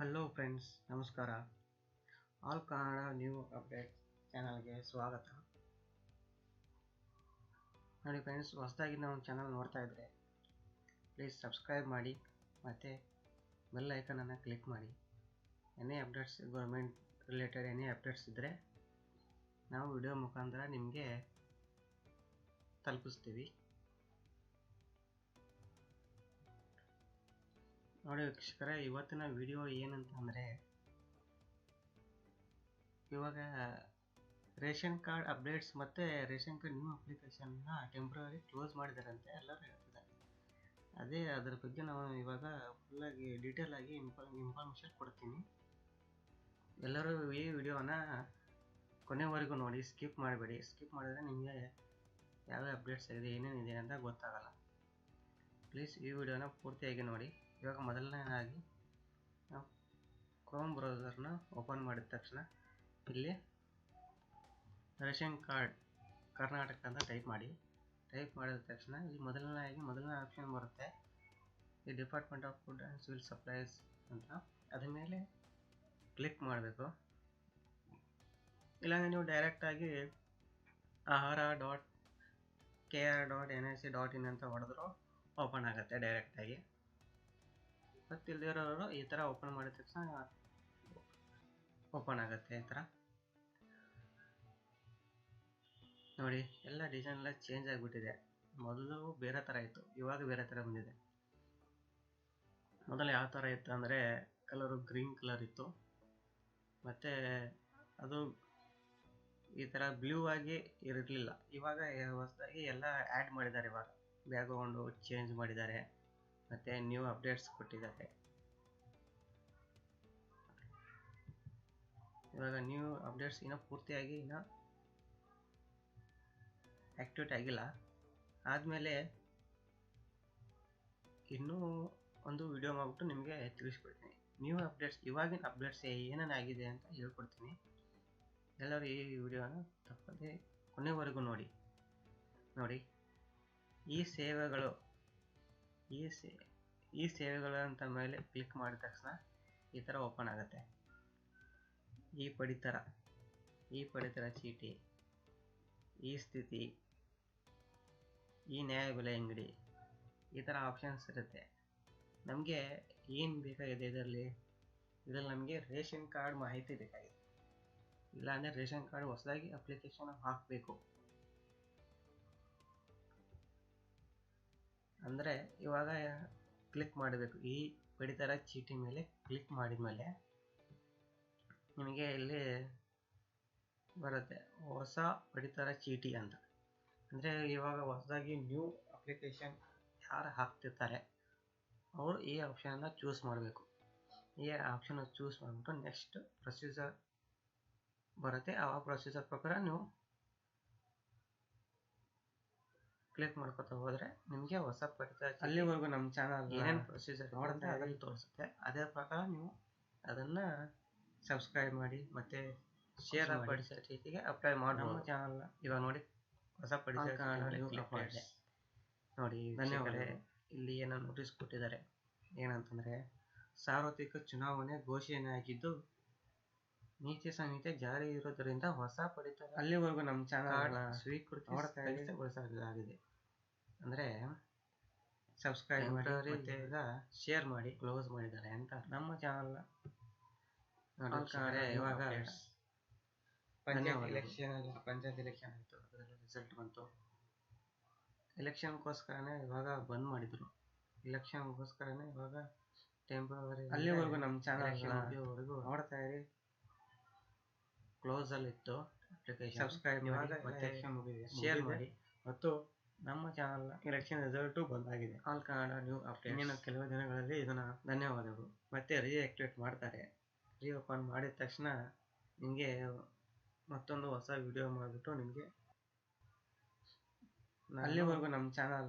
Hello friends ನಮಸ್ಕಾರ. All Kannada new update ಚಾನಲ್ಗೆ ಸ್ವಾಗತ. ನೋಡಿ ಫ್ರೆಂಡ್ಸ್ ಹೊಸದಾಗಿ ನಾವು ಚಾನಲ್ ನೋಡ್ತಾ ಇದ್ದರೆ ಪ್ಲೀಸ್ ಸಬ್ಸ್ಕ್ರೈಬ್ ಮಾಡಿ, ಮತ್ತು ಬೆಲ್ ಐಕನನ್ನು ಕ್ಲಿಕ್ ಮಾಡಿ. Any updates government related any updates ಇದ್ದರೆ ನಾವು ವಿಡಿಯೋ ಮುಖಾಂತರ ನಿಮಗೆ ತಲುಪಿಸ್ತೀವಿ. ನೋಡಿ ವೀಕ್ಷಕರೇ, ಇವತ್ತಿನ ವಿಡಿಯೋ ಏನಂತಂದರೆ, ಇವಾಗ ರೇಷನ್ ಕಾರ್ಡ್ ಅಪ್ಡೇಟ್ಸ್ ಮತ್ತು ರೇಷನ್ ಕಾರ್ಡ್ ನ್ಯೂ ಅಪ್ಲಿಕೇಶನ್ನ ಟೆಂಪ್ರವರಿ ಕ್ಲೋಸ್ ಮಾಡಿದಾರಂತೆ ಎಲ್ಲರೂ ಹೇಳ್ತಿದ್ದಾರೆ. ಅದೇ ಅದ್ರ ಬಗ್ಗೆ ನಾವು ಇವಾಗ ಫುಲ್ಲಾಗಿ ಡೀಟೇಲ್ ಆಗಿ ಇನ್ಫಾರ್ ಇನ್ಫಾರ್ಮೇಷನ್ ಕೊಡ್ತೀನಿ. ಎಲ್ಲರೂ ಈ ವಿಡಿಯೋನ ಕೊನೆವರೆಗೂ ನೋಡಿ ಸ್ಕಿಪ್ ಮಾಡಬೇಡಿ. ಸ್ಕಿಪ್ ಮಾಡಿದ್ರೆ ನಿಮಗೆ ಯಾವ್ಯಾವ ಅಪ್ಡೇಟ್ಸ್ ಆಗಿದೆ, ಏನೇನಿದೆ ಅಂತ ಗೊತ್ತಾಗಲ್ಲ. ಪ್ಲೀಸ್ ಈ ವಿಡಿಯೋನ ಪೂರ್ತಿಯಾಗಿ ನೋಡಿ. ಇವಾಗ ಮೊದಲನೇದಾಗಿ ನಾವು ಕ್ರೋಮ್ ಬ್ರೌಸರ್ನ ಓಪನ್ ಮಾಡಿದ ತಕ್ಷಣ ಇಲ್ಲಿ ರೇಷನ್ ಕಾರ್ಡ್ ಕರ್ನಾಟಕ ಅಂತ ಟೈಪ್ ಮಾಡಿ. ಟೈಪ್ ಮಾಡಿದ ತಕ್ಷಣ ಇಲ್ಲಿ ಮೊದಲನೇದಾಗಿ ಮೊದಲನೇ ಆಪ್ಷನ್ ಬರುತ್ತೆ. ಈ department of food and civil supplies ಅಂತ. ಅದ್ರ ಮೇಲೆ ಕ್ಲಿಕ್ ಮಾಡಬೇಕು. ಇಲ್ಲಾಂದರೆ ನೀವು ಡೈರೆಕ್ಟಾಗಿ Ahara dot K R dot N I C dot in ಅಂತ ಹೊಡೆದ್ರು ಓಪನ್ ಆಗುತ್ತೆ ಡೈರೆಕ್ಟಾಗಿ ಗೊತ್ತಿಲ್ಲದಿರೋರು ಈ ಥರ ಓಪನ್ ಮಾಡಿದ ತಕ್ಷಣ ಓಪನ್ ಆಗುತ್ತೆ ಈ ಥರ ನೋಡಿ, ಎಲ್ಲ ಡಿಸೈನ್ ಎಲ್ಲ ಚೇಂಜ್ ಆಗಿಬಿಟ್ಟಿದೆ. ಮೊದಲು ಬೇರೆ ಥರ ಇತ್ತು, ಇವಾಗ ಬೇರೆ ಥರ ಬಂದಿದೆ. ಮೊದಲು ಯಾವ ಥರ ಇತ್ತು ಅಂದರೆ ಕಲರು ಗ್ರೀನ್ ಕಲರ್ ಇತ್ತು. ಮತ್ತು ಅದು ಈ ಥರ ಬ್ಲೂ ಆಗಿ ಇರಲಿಲ್ಲ. ಇವಾಗ ಹೊಸದಾಗಿ ಎಲ್ಲ ಆ್ಯಡ್ ಮಾಡಿದ್ದಾರೆ ಇವಾಗ. ಬ್ಯಾಕ್ಗ್ರೌಂಡು ಚೇಂಜ್ ಮಾಡಿದ್ದಾರೆ. ಮತ್ತು ನ್ಯೂ ಅಪ್ಡೇಟ್ಸ್ ಕೊಟ್ಟಿದ್ದಾರೆ. ಇವಾಗ ನ್ಯೂ ಅಪ್ಡೇಟ್ಸ್ ಇನ್ನೂ ಪೂರ್ತಿಯಾಗಿ ಇನ್ನೂ ಆ್ಯಕ್ಟಿವೇಟ್ ಆಗಿಲ್ಲ. ಆದಮೇಲೆ ಇನ್ನೂ ಒಂದು ವಿಡಿಯೋ ಮಾಡಿಬಿಟ್ಟು ನಿಮಗೆ ತಿಳಿಸ್ಕೊಡ್ತೀನಿ. ನ್ಯೂ ಅಪ್ಡೇಟ್ಸ್ ಇವಾಗಿನ ಅಪ್ಡೇಟ್ಸ್ ಏನೇನಾಗಿದೆ ಅಂತ ಹೇಳ್ಕೊಡ್ತೀನಿ. ಎಲ್ಲರೂ ಈ ವಿಡಿಯೋನ ತಪ್ಪದೆ ಕೊನೆವರೆಗೂ ನೋಡಿ. ನೋಡಿ. ಈ ಸೇವೆಗಳು, ಈ ಸೇ, ಈ ಸೇವೆಗಳು ಅಂತ ಮೇಲೆ ಕ್ಲಿಕ್ ಮಾಡಿದ ತಕ್ಷಣ ಈ ಥರ ಓಪನ್ ಆಗುತ್ತೆ. ಈ ಪಡಿತರ ಈ ಪಡಿತರ ಚೀಟಿ, ಈ ಸ್ಥಿತಿ, ಈ ನ್ಯಾಯ ಬೆಲೆ ಅಂಗಡಿ, ಈ ಥರ ಆಪ್ಷನ್ಸ್ ಇರುತ್ತೆ. ನಮಗೆ ಏನು ಬೇಕಾಗಿದೆ ಇದರಲ್ಲಿ? ಇದರಲ್ಲಿ ನಮಗೆ ರೇಷನ್ ಕಾರ್ಡ್ ಮಾಹಿತಿ ಬೇಕಾಗಿದೆ. ಇಲ್ಲಾಂದರೆ ರೇಷನ್ ಕಾರ್ಡ್ ಹೊಸದಾಗಿ ಅಪ್ಲಿಕೇಶನ್ ಹಾಕಬೇಕು. ಅಂದರೆ ಇವಾಗ ಕ್ಲಿಕ್ ಮಾಡಬೇಕು. ಈ ಪಡಿತರ ಚೀಟಿ ಮೇಲೆ ಕ್ಲಿಕ್ ಮಾಡಿದ ಮೇಲೆ ನಿಮಗೆ ಇಲ್ಲಿ ಬರುತ್ತೆ ಹೊಸ ಪಡಿತರ ಚೀಟಿ ಅಂತ. ಅಂದರೆ ಇವಾಗ ಹೊಸದಾಗಿ ನ್ಯೂ ಅಪ್ಲಿಕೇಶನ್ ಯಾರು ಹಾಕ್ತಿರ್ತಾರೆ, ಅವರು ಈ ಆಪ್ಷನ್ನ ಚೂಸ್ ಮಾಡಬೇಕು. ಈ ಆಪ್ಷನ್ ಚೂಸ್ ಮಾಡಿಬಿಟ್ಟು ನೆಕ್ಸ್ಟ್ ಪ್ರೊಸೀಜರ್ ಬರುತ್ತೆ. ಆ ಪ್ರೊಸೀಜರ್ ಪ್ರಕಾರ ನೀವು ಕ್ಲಿಕ್ ಮಾಡ್ಕೊತಾ ಹೋದ್ರೆ ನಿಮಗೆ ಹೊಸ ಪಡಿತ ಅಲ್ಲಿವರೆಗೂ ನಮ್ಮ ಚಾನಲ್ ಏನೇನು ಪ್ರೊಸೀಜರ್ ನೋಡಿದ್ರೆ ಅದನ್ನ ತೋರಿಸುತ್ತೆ. ಅದೇ ಪ್ರಕಾರ ನೀವು ಅದನ್ನ ಸಬ್ಸ್ಕ್ರೈಬ್ ಮಾಡಿ ಮತ್ತೆ ಶೇರ್ ಪಡಿಸೋ ರೀತಿಗೆ ಅಪ್ಲೈ ಮಾಡಿ ನಮ್ಮ ಚಾನಲ್ನ ಇವಾಗ ನೋಡಿ ಹೊಸ ಮಾಡಿದೆ. ನೋಡಿ ಧನ್ಯವಾದ ಇಲ್ಲಿ ಏನೋ ನೋಟಿಸ್ ಕೊಟ್ಟಿದ್ದಾರೆ. ಏನಂತಂದ್ರೆ ಸಾರ್ವತ್ರಿಕ ಚುನಾವಣೆ ಘೋಷಣೆ ಆಗಿದ್ದು ನೀತಿ ಸಂಹಿತೆ ಜಾರಿ ಇರೋದ್ರಿಂದ ಹೊಸ ಪಡಿತರ ಅಲ್ಲಿವರೆಗೂ ನಮ್ಮ ಚಾನಲ್ ಸ್ವೀಕೃತಿ ಅಂದ್ರೆ ಅಂದರೆ ಸಬ್ಸ್ಕ್ರೈಬ್ ಮಾಡಿ ಶೇರ್ ಮಾಡಿ ಕ್ಲೋಸ್ ಮಾಡಿದ್ದಾರೆ ಅಂತ. ನಮ್ಮ ಚಾನಲ್ ಇವಾಗ ಪಂಚಾಯತ್ ಎಲೆಕ್ಷನ್ ಪಂಚಾಯತ್ ಎಲೆಕ್ಷನ್ ಆಯಿತು. ಅದರಲ್ಲಿ ರಿಸಲ್ಟ್ ಬಂತು. ಎಲೆಕ್ಷನ್ಗೋಸ್ಕರನೇ ಇವಾಗ ಬಂದ್ ಮಾಡಿದ್ರು. ಎಲೆಕ್ಷನ್ಗೋಸ್ಕರನೇ ಇವಾಗ ಟೆಂಪ್ರವರಿ ಅಲ್ಲಿವರೆಗೂ ನಮ್ಮ ಚಾನಲ್ ನೋಡ್ತಾ ಇರಿ. ಕ್ಲೋಸ್ ಅಲ್ಲಿ ಇತ್ತು ಅಪ್ಲಿಕೇಶನ್ ಸಬ್ಸ್ಕ್ರೈಬ್ ಮಾಡಿ ಮತ್ತೆ ಶೇರ್ ಮಾಡಿ. ಮತ್ತು ನಮ್ಮ ಚಾನಲ್ ಎಲೆಕ್ಷನ್ ರಿಸಲ್ಟು ಬಂದಾಗಿದೆ. ಆಲ್ ಕನ್ನಡ ನ್ಯೂ ಅಪ್ಡೇಟ್ ಇನ್ನೇನು ಕೆಲವು ದಿನಗಳಲ್ಲಿ ಇದನ್ನ ಧನ್ಯವಾದಗಳು. ಮತ್ತೆ ರೀಆಕ್ಟಿವೇಟ್ ಮಾಡ್ತಾರೆ. ರೀಓಪನ್ ಮಾಡಿದ ತಕ್ಷಣ ನಿಮಗೆ ಮತ್ತೊಂದು ಹೊಸ ವಿಡಿಯೋ ಮಾಡಿಬಿಟ್ಟು ನಿಮಗೆ ಅಲ್ಲಿವರೆಗೂ ನಮ್ಮ ಚಾನಲ್